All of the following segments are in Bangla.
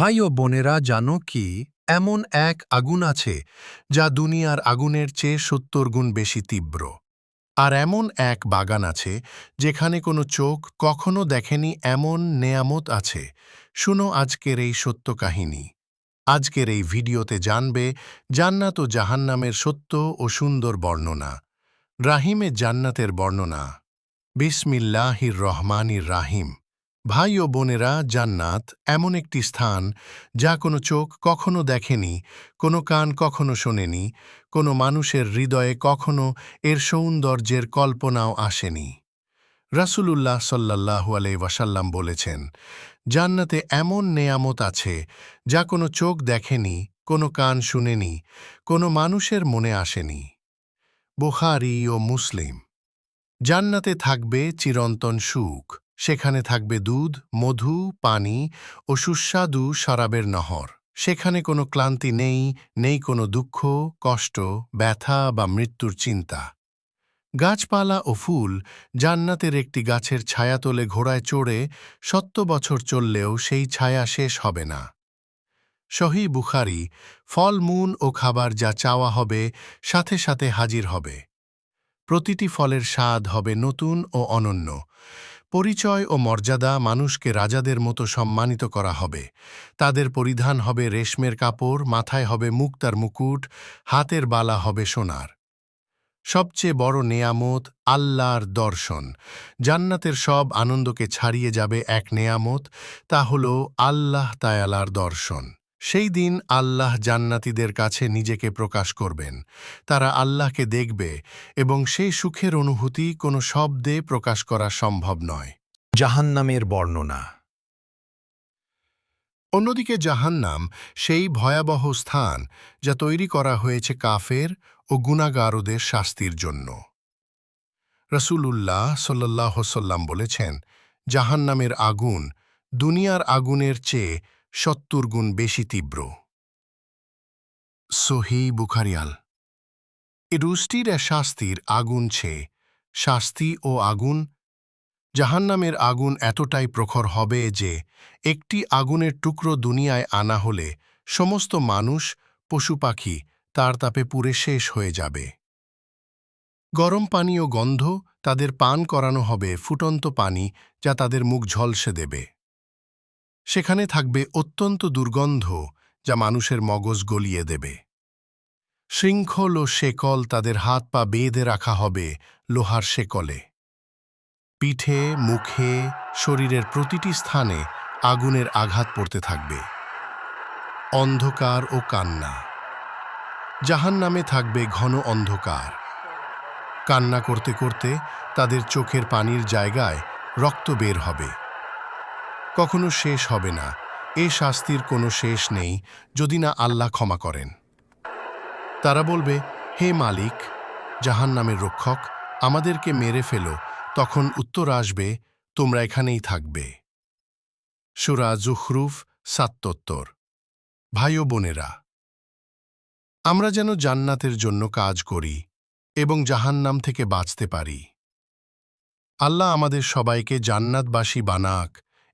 ভাই ও বোনেরা জানো কি, এমন এক আগুন আছে যা দুনিয়ার আগুনের চেয়ে সত্তর গুণ বেশি তীব্র। আর এমন এক বাগান আছে যেখানে কোনো চোখ কখনো দেখেনি এমন নেয়ামত আছে। শুনো আজকের এই সত্য কাহিনী। আজকের এই ভিডিওতে জানবে জান্নাত ও জাহান্নামের সত্য ও সুন্দর বর্ণনা। রাহিমে জান্নাতের বর্ণনা। বিসমিল্লাহির রহমানির রাহিম। ভাই ও বোনেরা, জান্নাত এমন একটি স্থান যা কোনো চোখ কখনো দেখেনি, কোনো কান কখনো শোনেনি, কোনো মানুষের হৃদয়ে কখনো এর সৌন্দর্যের কল্পনাও আসেনি। রাসূলুল্লাহ সাল্লাল্লাহু আলাই ওয়াসাল্লাম বলেছেন, জান্নাতে এমন নেয়ামত আছে যা কোনো চোখ দেখেনি, কোনো কান শুনেনি, কোনো মানুষের মনে আসেনি। বুখারি ও মুসলিম, জান্নাতে থাকবে চিরন্তন সুখ। সেখানে থাকবে দুধ, মধু, পানি ও সুস্বাদু শরাবের নহর। সেখানে কোনো ক্লান্তি নেই নেই কোনো দুঃখ, কষ্ট, ব্যথা বা মৃত্যুর চিন্তা। গাছপালা ও ফুল জান্নাতের একটি গাছের ছায়া তোলে ঘোড়ায় চড়ে সত্য বছর চললেও সেই ছায়া শেষ হবে না। সহি বুখারি, ফল মূন ও খাবার যা চাওয়া হবে, সাথে সাথে হাজির হবে। প্রতিটি ফলের স্বাদ হবে নতুন ও অনন্য। পরিচয় ও মর্যাদা মানুষকে রাজাদের মতো সম্মানিত করা হবে। তাদের পরিধান হবে রেশমের কাপড়, মাথায় হবে মুক্তার মুকুট, হাতের বালা হবে সোনার। সবচেয়ে বড় নেয়ামত আল্লাহর দর্শন। জান্নাতের সব আনন্দকে ছাড়িয়ে যাবে এক নেয়ামত, তা হল আল্লাহ তায়ালার দর্শন। সেই দিন আল্লাহ জান্নাতীদের কাছে নিজেকে প্রকাশ করবেন। তারা আল্লাহকে দেখবে এবং সেই সুখের অনুভূতি কোনো শব্দে প্রকাশ করা সম্ভব নয়। জাহান্নামের বর্ণনা। অন্যদিকে জাহান্নাম সেই ভয়াবহ স্থান যা তৈরি করা হয়েছে কাফের ও গুণাগারদের শাস্তির জন্য। রসূলুল্লাহ সাল্লাহ সাল্লাম বলেছেন জাহান্নামের আগুন দুনিয়ার আগুনের চেয়ে সত্তর গুণ বেশি তীব্র। সহি বুখারিয়াল এ রুষ্টির এ শাস্তির আগুন ছে, শাস্তি ও আগুন। জাহান্নামের আগুন এতটাই প্রখর হবে যে, একটি আগুনের টুকরো দুনিয়ায় আনা হলে সমস্ত মানুষ, পশু পাখি তার তাপে পুরে শেষ হয়ে যাবে। গরম পানি ও গন্ধ তাদের পান করানো হবে ফুটন্ত পানি যা তাদের মুখ ঝলসে দেবে। সেখানে থাকবে অত্যন্ত দুর্গন্ধ যা মানুষের মগজ গলিয়ে দেবে। শৃঙ্খল ও শেকল তাদের হাত পা বেঁধে রাখা হবে লোহার শেকলে। পিঠে, মুখে, শরীরের প্রতিটি স্থানে আগুনের আঘাত পড়তে থাকবে। অন্ধকার ও কান্না। জাহান নামে থাকবে ঘন অন্ধকার। কান্না করতে করতে তাদের চোখের পানির জায়গায় রক্ত বের হবে। কখনো শেষ হবে না। এ শাস্তির কোনো শেষ নেই, যদি না আল্লাহ ক্ষমা করেন। তারা বলবে, হে মালিক জাহান নামের রক্ষক, আমাদেরকে মেরে ফেলো, তখন উত্তর আসবে, তোমরা এখানেই থাকবে। সুরা জুখরুফ সাত্তর ভাই ও বোনেরা, আমরা যেন জান্নাতের জন্য কাজ করি এবং জাহান্নাম থেকে বাঁচতে পারি। আল্লাহ আমাদের সবাইকে জান্নাতবাসী বানাক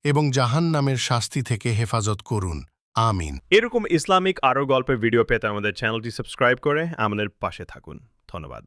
এবং জাহান নামের শাস্তি থেকে হেফাজত করুন। আমিন। এরকম ইসলামিক আরও গল্পের ভিডিও পেতে আমাদের চ্যানেলটি সাবস্ক্রাইব করে আমাদের পাশে থাকুন। ধন্যবাদ।